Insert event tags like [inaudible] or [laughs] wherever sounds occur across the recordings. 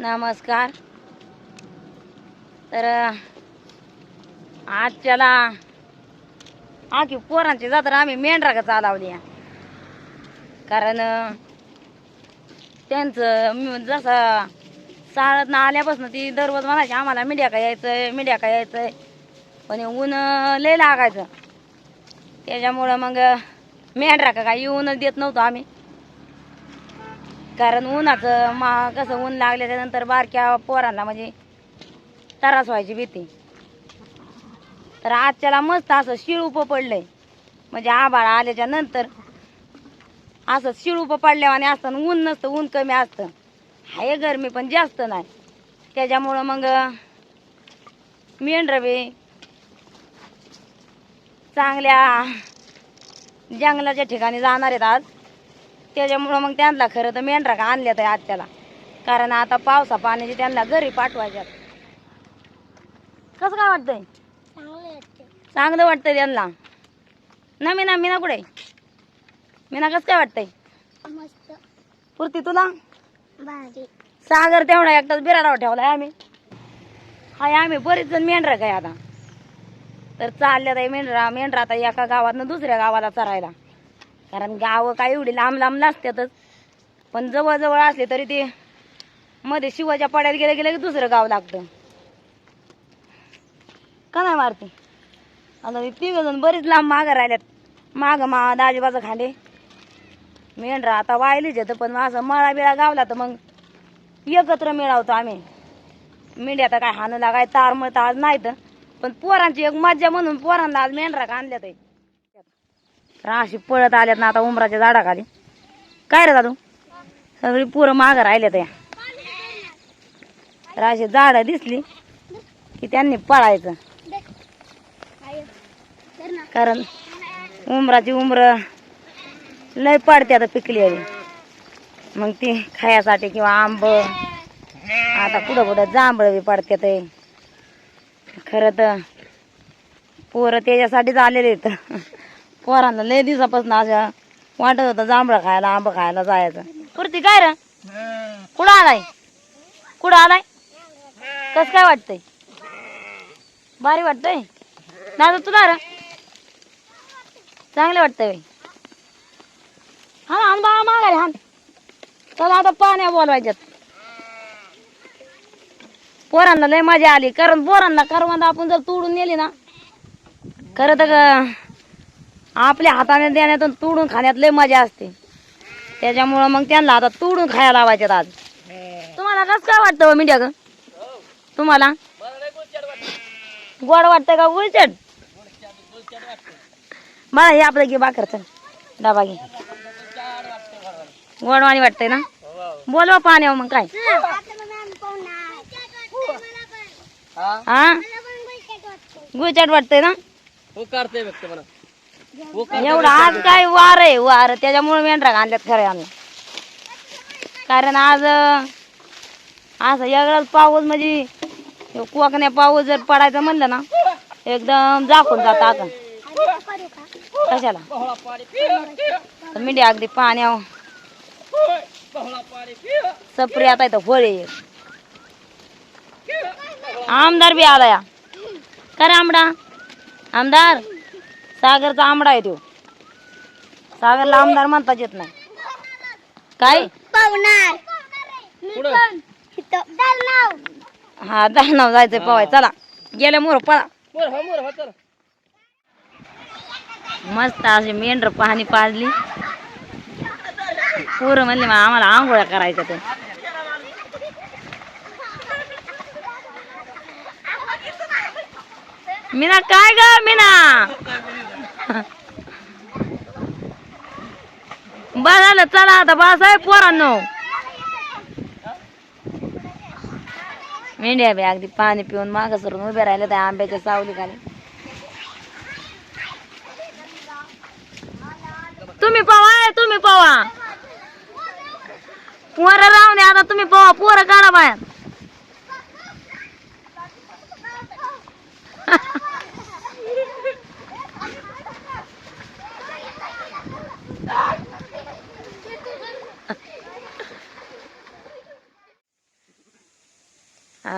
नमस्कार. तर आजच्याला आखी पोरांची जात्रा आम्ही मेंढरा चालावली चालवली कारण त्यांचं जसं जसं ना आल्यापासून ती दररोज म्हणायची आम्हाला मीडिया का यायचंय मीडिया का यायचंय? पण हे ऊन लय लागायचं. त्याच्यामुळं मग अं, मेंढरा का काय येऊनच देत नव्हतो आम्ही. कारण उन्हाचं मा कसं ऊन लागल्याच्यानंतर बारक्या पोरांना म्हणजे त्रास व्हायची भीती. तर आजच्याला मस्त असं शिळूप पडलंय. म्हणजे आभाळ आल्याच्यानंतर असं शिळूप पडल्यावाने असतं आणि ऊन नसतं ऊन कमी असतं. आहे गरमी पण जास्त नाही. त्याच्यामुळं मग मेंढरबी चांगल्या जंगलाच्या ठिकाणी जाणार आहेत आज. त्याच्यामुळं मग त्यांना खरं तर मेंढरा का आणल्यात आहे आत्याला? कारण आता पावसा पाण्याची त्यांना घरी पाठवायच्यात. कसं काय वाटतंय? चांगलं वाटतंय त्यांना. ना मीना मीना कुठे? मीना कसं काय वाटतंय? मस्त. पुरती तुला? सागर तेवढा एकटाच बिराडावर ठेवलाय आम्ही. हाय आम्ही बरीच जण मेंढरा काय आता. तर चालल्यात आहे मेंढरा मेंढरा आता एका गावातनं दुसऱ्या गावाला चरायला. कारण गावं काय एवढी लांब लांब नसतातच. पण जवळजवळ असले तरी ते मध्ये शिवाच्या पाड्यात गेले गेले की दुसरं गाव लागतं. का नाही मारते? आता तिघ जण बरीच लांब मागं राहिल्यात. मागं मा दाजीबाचं खांडे मेंढरा आता वायलीच येतं पण असं मळा बिळा गावला तर मग एकत्र मिळावतो आम्ही. मेंढ्या तर काय हाणं लागाय तार मळ आज नाही तर पण पोरांची एक मज्जा म्हणून पोरांना आज मेंढरा का आणल्यात. आहे. तर अशी पळत आल्यात ना आता उमराच्या झाडाखाली. काय रे दादू? सगळी पोरं मागं राहिल्यात या. तर अशी झाडं दिसली की त्यांनी पळायचं. कारण उमराची उमर लय पडते आता पिकली मग ती खायासाठी किंवा आंब आता कुठं कुठं जांभळं बी पडते ते खरं तर पोरं त्याच्यासाठीच आलेले आहेत. पोरांना लय दिवसापासून असं वाटत होतं जांभळं खायला आंब खायला जायचं. कुर्ती काय र? कुठं आलाय? कुठं आलाय? कस काय वाटतंय? भारी वाटतंय? ना तुला र? चांगलं वाटतंय हा हान बाळा मागायला हान. चला आता पाण्या बोलवायच्यात. पोरांना लय मजा आली कारण पोरांना करवंद आपण जर तोडून नेली ना खरं तर ग- आपल्या हाताने देण्यातून तोडून खाण्यात लय मजा असते. त्याच्यामुळं मग त्यांना आता तोडून खायला लावायच्यात आज. तुम्हाला कसं काय वाटतं हो मीडिया ग? तुम्हाला? गोड वाटतं का गुळचट मला हे आपलं घे बाकर चल. डबा घे. गोडवाणी वाटतंय ना? बोलवा पाण्यावर मग काय? हा. गुळचट वाटतंय. ना? हो काढते व्यक्त हो एवढं आज काय वार आहे वार. त्याच्यामुळे मेंढरा आणल्यात खरे आम्ही. कारण आज असं वेगळाच पाऊस म्हणजे कोकण्या पाऊस जर पडायचं म्हणलं ना एकदम झाकून जात आता कशाला? मिठी अगदी पाण्यावर. बहळा पाणी सपरी आता इथं होळे आमदार बी आला या कर आमडा? आमदार? सागरचा आंबडा आहे तो. सागरला आमदार म्हणताच येत नाही. काय? पावणार हा दानव जायचंय पवाय. चला गेल्या मोर पळा. मोर मोर चला. मस्त अशी मेंढर पाहणी पाजली. पोरं म्हणले मग आम्हाला आंघोळ्या करायच्या तर मीना काय ग मीना? बस झालं चला आता बासाहेब पोरांनो. मेंढ्या बी अगदी पाणी पिऊन माग सरून उभे राहिले त्या आंब्याच्या सावली खाली तुम्ही पवा आहे, तुम्ही पवा. पोरं राहून आता तुम्ही पवा पोरं काढा बाहेर.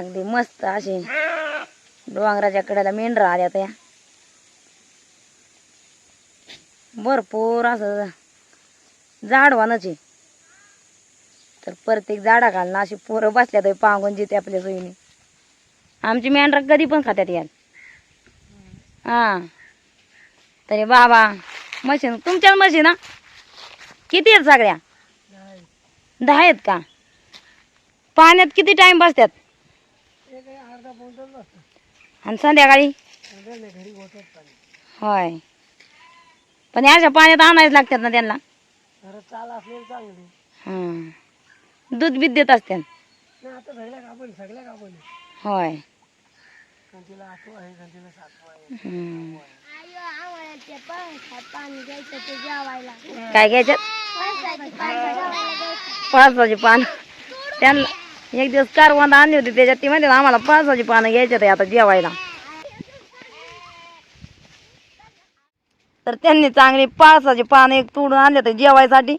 अगदी मस्त अशी डोंगराच्या कडेला मेंढरा आल्या त्या. भरपूर असं झाडवानच आहे. तर प्रत्येक झाडा घालणं अशी पोरं बसल्या तर पांगून जिथे आपल्या सोयीने. आमची मेंढरा कधी पण खात्यात यात हा. तरी बाबा मशीन तुमच्याच मशीन ना किती आहेत सगळ्या? दहा आहेत का? पाण्यात किती टाइम बसतात आणि संध्याकाळी? होय. पण अशा पाण्यात आणायच लागतात ना त्यांना? हां दूध बीत देत असतात होय. काय घ्यायच्यात? पावसाची पाणी त्यांना एक दिवस कारवांदा आणली होती त्याच्यात ती म्हणते आम्हाला पावसाची पानं घ्यायच्यात आहे आता जेवायला. तर त्यांनी चांगली पावसाची पानं एक तोडून आणले तर जेवायसाठी.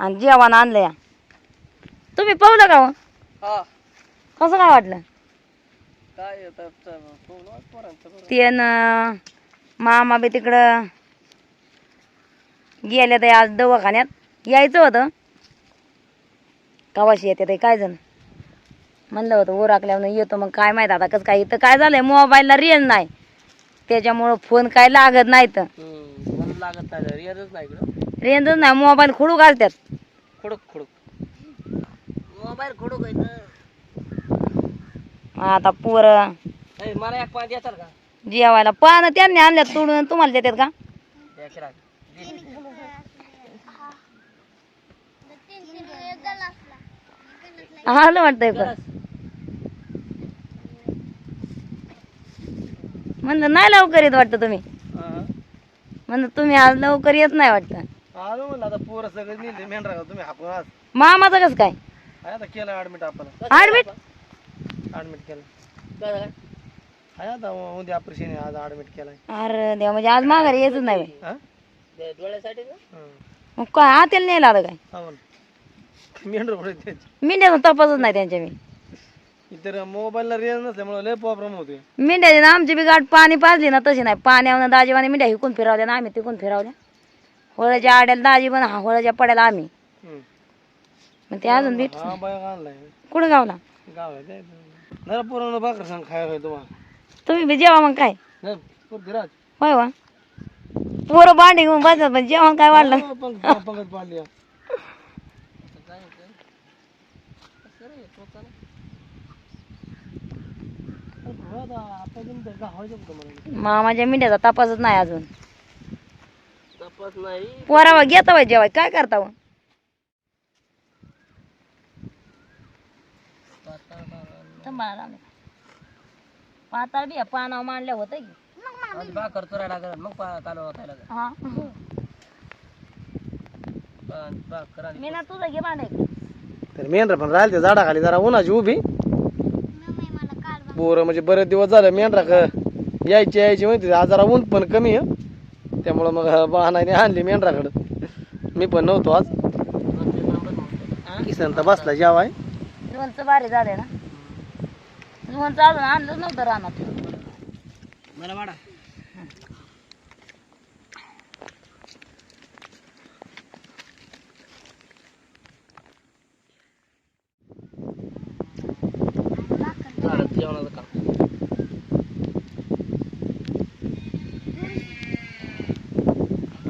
आणि जेवण आणलं या तुम्ही पाहलं का हो? कसं काय वाटलं. ते न मामा बी तिकडं गेले तर आज दवाखान्यात. यायचं होतं. कवाशी येते ते काय जण? म्हणलं होतं ओराकल्यावर येतो. मग काय माहीत आता कसं काय इथं काय झालंय? मोबाईलला रेंज नाही. त्याच्यामुळं फोन काय लागत नाही तर लागत नाही रिअरच नाही इकडं. रेंजच नाही मोबाईल खुडू घालतात खुडक खुडक. मोबाईल खुडक आता पोरं आहे मला एक पाणी का? जेवायला पानं त्यांनी आणल्यात तोडून तुम्हाला देतात का? राग. दे. आलं वाटतंय पण. म्हणलं नाही लवकर येत वाटतं तुम्ही. हा. म्हणलं तुम्ही आज लवकर येत नाही वाटतं. आलो म्हणलं आता पोरं सगळं नेले मेंढरा का तुम्ही हाकून आज. मामाचं कसं काय? आहे आता केलं ऍडमिट आपण. ऍडमिट ऍडमिट केलं. आहे आता उद्या ऑपरेशन आहे आज ऍडमिट केलाय. अरे देवा म्हणजे आज माघारी यायचंच नाही. हा? डोळ्यासाठी मग काय आतेल नाही आलं काय? हा मिंड्याचा तपासच नाही त्यांच्या मी. इतर मोबाईलला रेंज नसल्यामुळे लय प्रॉब्लेम होते मिंड्याची ना आमची बी गाठ पाणी पाजली ना तशी नाही. पाण्यावर दाजीवाने मिंड्या हिकून फिरवल्या ना आम्ही तिकून फिरवल्या. होळ्याच्या आड्याला दाजी पण हा होळ्याच्या पड्याला आम्ही. मग ते अजून भेट कुठं गावला गाव पुराणं भाकर सांग तुम्हाला. तुम्ही बी जेवा मग काय? होय वा. पोरं भांडी घेऊन बसतात पण जेवण काय वाढलं? हो, पाडली कुठं म्हणाले? मामाच्या मिंड्याचा तपासच नाही अजून. तपास नाही. पोरावा घेता बाई जेवाय. काय करता हो? पाताळ बी पानावर मांडल्या होतं की. भाकर चोरायला लागल मग कालवा खायला लागल. हा. भाकर मी ना तुझं घे मांडाय तर मेंढर पण राहिले झाडाखाली जरा उन्हाची उभी. मम्मी मला काढ पोरं म्हणजे बरेच दिवस झाले मेंढरा क यायची यायची माहिती आज जरा ऊन पण कमी आहे. त्यामुळं मग बहानाने आणली मेंढराकडं मी पण नव्हतो आज. किसन तर बसला जेवाय. लोणचं भारी झालंय ना. लोणचं अजून आणलंच नव्हतं रानात मला वाडा जेवणाचं काम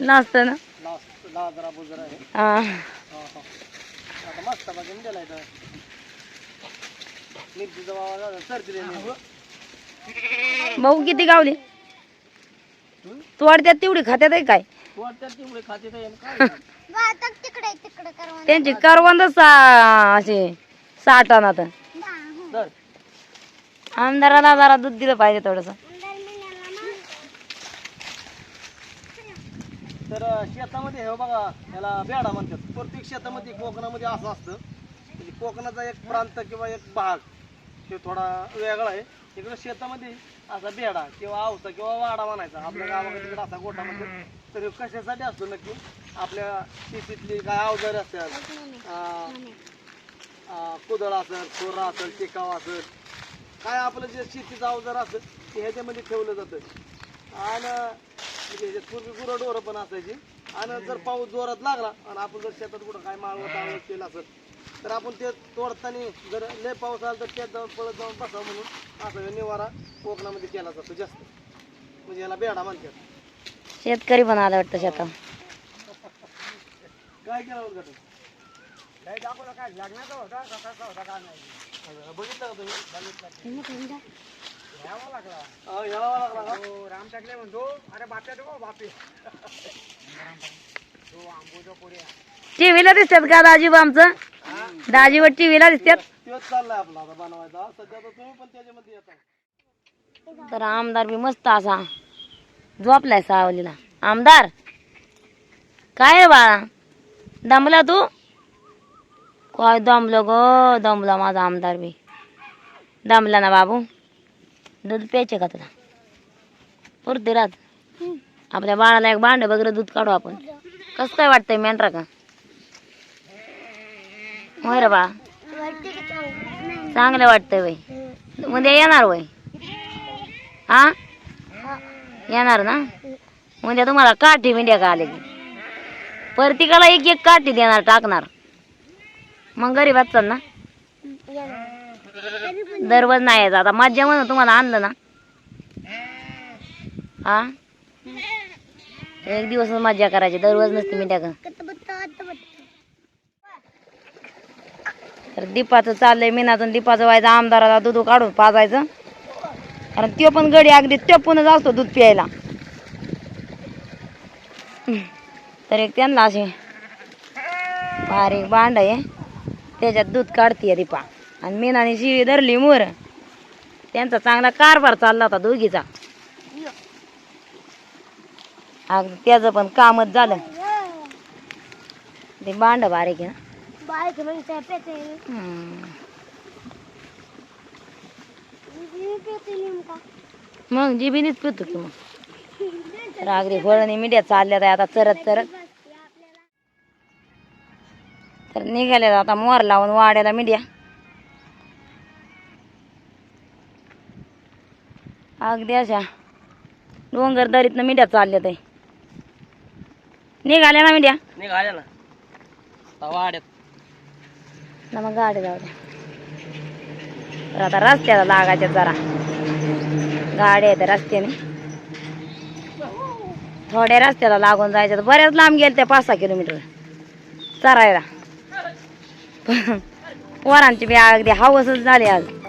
नाचत ना? हा. भाऊ किती गावले? तोडत्यात तेवढी खात्यात आहे काय? त्यांची करवंद सा असे साठा ना तर आमदाराला जरा दूध दिलं पाहिजे थोडस. तर शेतामध्ये हे बघा याला बेडा म्हणतात. प्रत्येक शेतामध्ये कोकणामध्ये असं असतं. म्हणजे कोकणाचा एक प्रांत किंवा एक भाग हे थोडा वेगळा आहे. इकडं शेतामध्ये असा बेडा किंवा आवसा किंवा वाडा म्हणायचा. आपल्या गावाकडे तिकडे असा गोठा म्हणतो तर हे कशासाठी असतो नक्की? आपल्या शेतीतली काय अवजारे असतात? कुदळ असेल खोरा असेल टिकाव असेल. काय आपलं जे शेतीचं अवजार असेल ते ह्याच्यामध्ये ठेवलं जातं. आणि ह्याच्यात पूर्वी गुरंढोरं पण असायची. आणि जर पाऊस जोरात लागला आणि आपण जर शेतात कुठं काय माळवं टाळवं केलं असेल तर आपण ते तोडताना जर लय पाऊस आला तर त्यात जाऊन पळत जाऊन बसावं म्हणून असं निवारा कोकणामध्ये केला जातो जास्त. म्हणजे याला बेडा म्हणतात. शेतकरी पण आला वाटतं शेतात. [laughs] काय केलं उद्घाटन बघितलं का तुम्ही? अहो, यावं लागला का? टीव्हीला दिसतात का दाजीबा आमचं? दाजीबा टीव्हीला दिसतात. तोच चाललाय आपला आता बनवायचा. सध्या तर तुम्ही पण त्याच्यामध्ये येता. तर आमदार बी मस्त असा. झोपलाय सावलीला. आमदार काय आहे बाळा? दमला तू? काय दमलं ग? दमला माझा आमदार बी. दमला ना बाबू. दूध प्यायचे का तुला पुरते रात आपल्या बाळाला एक भांड वगैरे दूध काढू आपण. कसं काय वाटतंय मेंढरा का? होय रे बाळा. चांगलं वाटतंय वय उद्या येणार वय हा येणार ना? उद्या तुम्हाला काठी मिंड्या का आले की प्रत्येकाला एक एक काठी देणार टाकणार. मग गरीब वाचल ना. दररोज नाही यायचं. आता मज्जा म्हणून तुम्हाला आणलं ना. हा? एक दिवस मज्जा करायची. दररोज नसते मी टाक तर दीपाचं चाललंय मिनातून दीपाचं व्हायचं आमदाराला दूध काढून पाजायचं. कारण तो पण गडी अगदी टपूनच असतो दूध प्यायला. तर एक त्यांना असे बारीक भांड आहे. त्याच्यात दूध काढतीये दीपा. आणि मीनाने शिवी धरली मोर. त्यांचा चांगला कारभार चालला होता दोघीचा. अगदी त्याचं पण कामच झालं. ते भांड बारीक ना. बाईक मग जिबीनीच पितो की मग. अगदी फळणी मिड्या चालल्या आता चरत चरत. तर निघाल्या आता मोर लावून वाड्याला मिड्या. अगदी अशा. डोंगर दरीतनं मिड्या चालल्या ते निघाल्या ना मिड्या? निघाल्या ना. आता वाड्यात. ना मग गाडी जाऊ द्या. तर आता रस्त्याला लागायच्या जरा. गाड्या आहेत रस्त्याने. थोड्या रस्त्याला लागून जायच्या तर बऱ्याच लांब गेल्या त्या पाच सहा किलोमीटर. चरायला. [laughs] पोरांची बी अगदी हवसच झाली आज.